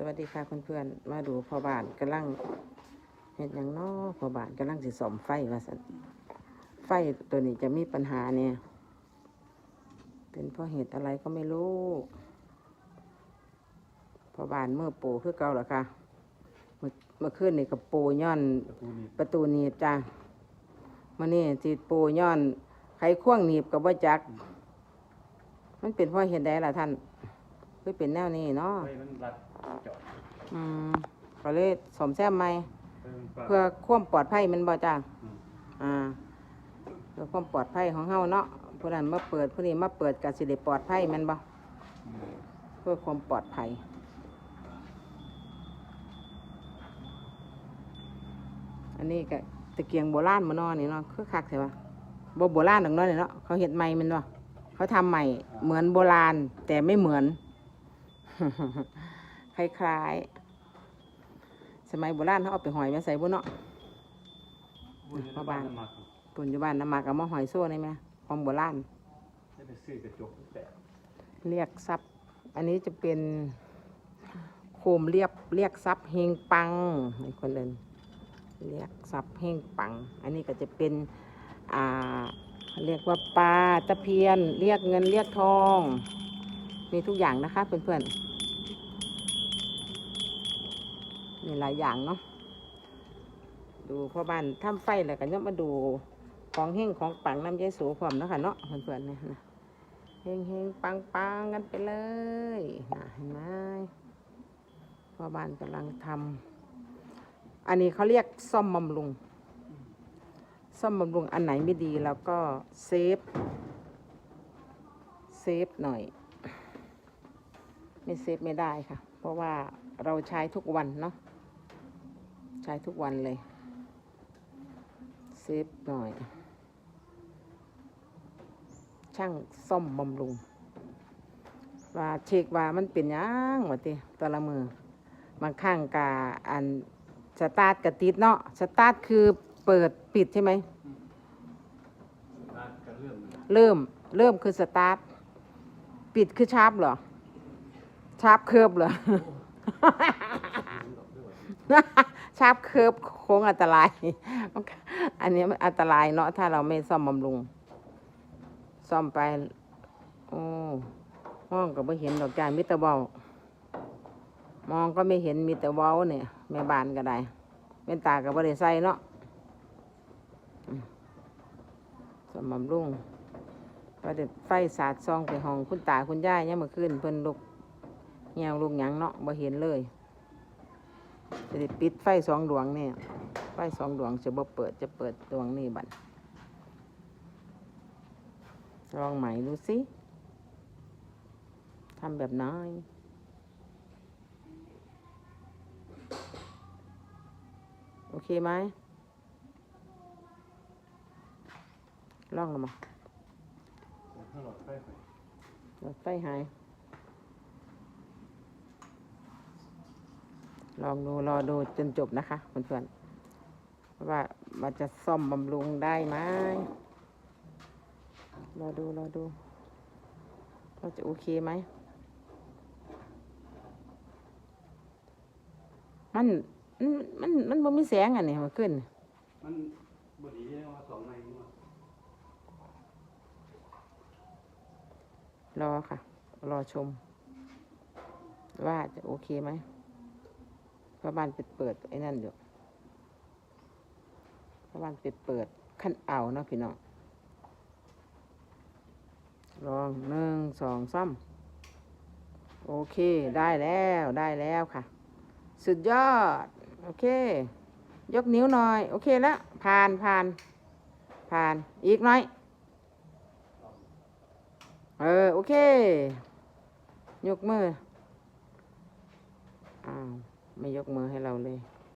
สวัสดีค่ะเพื่อนๆมาดูพ่อบ้านกำลังเห็นอย่างน้อพ่อบ้านกำลังสิสอมไฟว่าสันไฟตัวนี้จะมีปัญหาเนี่ย เป็นเพราะเหตุอะไรก็ไม่รู้พ่อบ้านเมื่อปูคือเก่าเหรอคะเมื่อเมื่อคืนนี่กับปูย้อนประตูนี้ประตูหนีบจ้ามื่อนี้จีปูย้อนไขควงหนีบกับว่าจัก มันเป็นเพราะเหตุใดล่ะท่านคือเป็นแนวนี้เนาะ ไฟมันรัดเจาะอืมก็เลยสมแซมใหม่ไฟมันฟ้าเพื่อความปลอดภัยแมันบ่จ้าอืม อ่าเพื่อความปลอดภัยของเฮาเนาะผู้นั้นมาเปิดผู้นี้มาเปิดก็สิได้ปลอดภัยแมันบ่อืมเพื่อความปลอดภัย อันนี้ก็ตะเกียงโบราณมานอนี่เนาะคือคักใช่ปะบ่โบราณดอกเนาะนี่เนาะเขาเฮ็ดใหม่แมันบ่เขาทำใหม่เหมือนโบราณ แต่ไม่เหมือน คล้ายๆ สมัยโบราณเขาเอาไปหอยมาใส่บุเนาะพ่อบ้านมากปัจจุบันน้ำหมากกับมะหอยโซ่ได้ไหมของโบราณได้ไปซื้อกระจกแตะเรียกทรัพย์อันนี้จะเป็นโคมเรียบเรียกทรัพย์เฮงปังให้คนเดินเรียกทรัพย์เฮงปัง อันนี้ก็จะเป็นอ่าเรียกว่าปลาตะเพียน เรียกเงินเรียกทอง มีทุกอย่างนะคะเพื่อนๆ มีหลายอย่างเนาะดูพ่อบ้านทำไฟแล้วกันย่อมมาดูของเฮงของปังน้ำยายสูพร้อมเนาะคะเนาะเพื่อนๆเนี่ยนะเฮงเฮงปังปังกันไปเลยนะเห็นไหมพ่อบ้านกำลังทำอันนี้เขาเรียกซ่อมบำรุงซ่อมบำรุงอันไหนไม่ดีเราก็เซฟเซฟหน่อย ไม่เซฟไม่ได้ค่ะ เพราะว่าเราใช้ทุกวันเนาะ ช้ทุกวันเลย เซฟหน่อย ช่างซ่อมบำรุง ว่าเช็คว่ามันเป็นหยังวะติแต่ละมือบางข้างกาอันสตาร์ทกระติดเนาะสตาร์ทคือเปิดปิดใช่ไหมร้านก็เรื่องมันเริ่มเริ่มคือสตาร์ทปิดคือชาร์ปเหรอชาร์ปเคิร์บเหรอ ชาร์ปเคิบโค้งอันตราย อันนี้มันอันตรายเนาะถ้าเราไม่ซ่อมบำรุง ซ่อมไป โอ้ห้องก็ไม่เห็นดอกจานมิตรเบามองก็ไม่เห็นมีแต่เว้าเนี่ยแม่บ้านก็ได้เป็นตากับบริใส่เนาะอืมซ่อมบำรุงก็เด็ดไฟสาดซองไปห้องคุณตาคุณย่ายเนี่ยามมื่อคืนเพิ่นลุกเหี่ยวลุกหยังเนาะบ่เห็นเลย จะได้ปิดไฟสองดวงเนี่ยไฟสองดวงจะบ่เปิดจะเปิดดวงนี้บัดลองใหม่ดูสิทำแบบน้อยโอเคไหมลองลงมาถ้าหลอดไฟไปหลอดไฟหาย ลองดูรอดูจนจบนะคะเพื่อนๆว่ามันจะซ่อมบำรุงได้ไหมรอดูรอดูว่าจะโอเคไหม มัน มัน มันมันบ่มีแสงอะนี่มาขึ้น มันบดีเรียกว่าสองในนี่ว่ารอค่ะ รอชม ว่าจะโอเคไหมเพ ระบ้านปิดเปิดไอ้นั่นอยู่พระบ้านปิดเปิดขั้นเอาเนาะพี่น้องลองหนึ่งสองสามโอเคได้แล้วได้แล้วค่ะ สุดยอด โอเค ยกนิ้วหน่อย โอเคแล้วผ่านผ่านผ่านอีกหน่อย เออ โอเค ยกมืออ้าว ไม่ยกมือให้เราเลย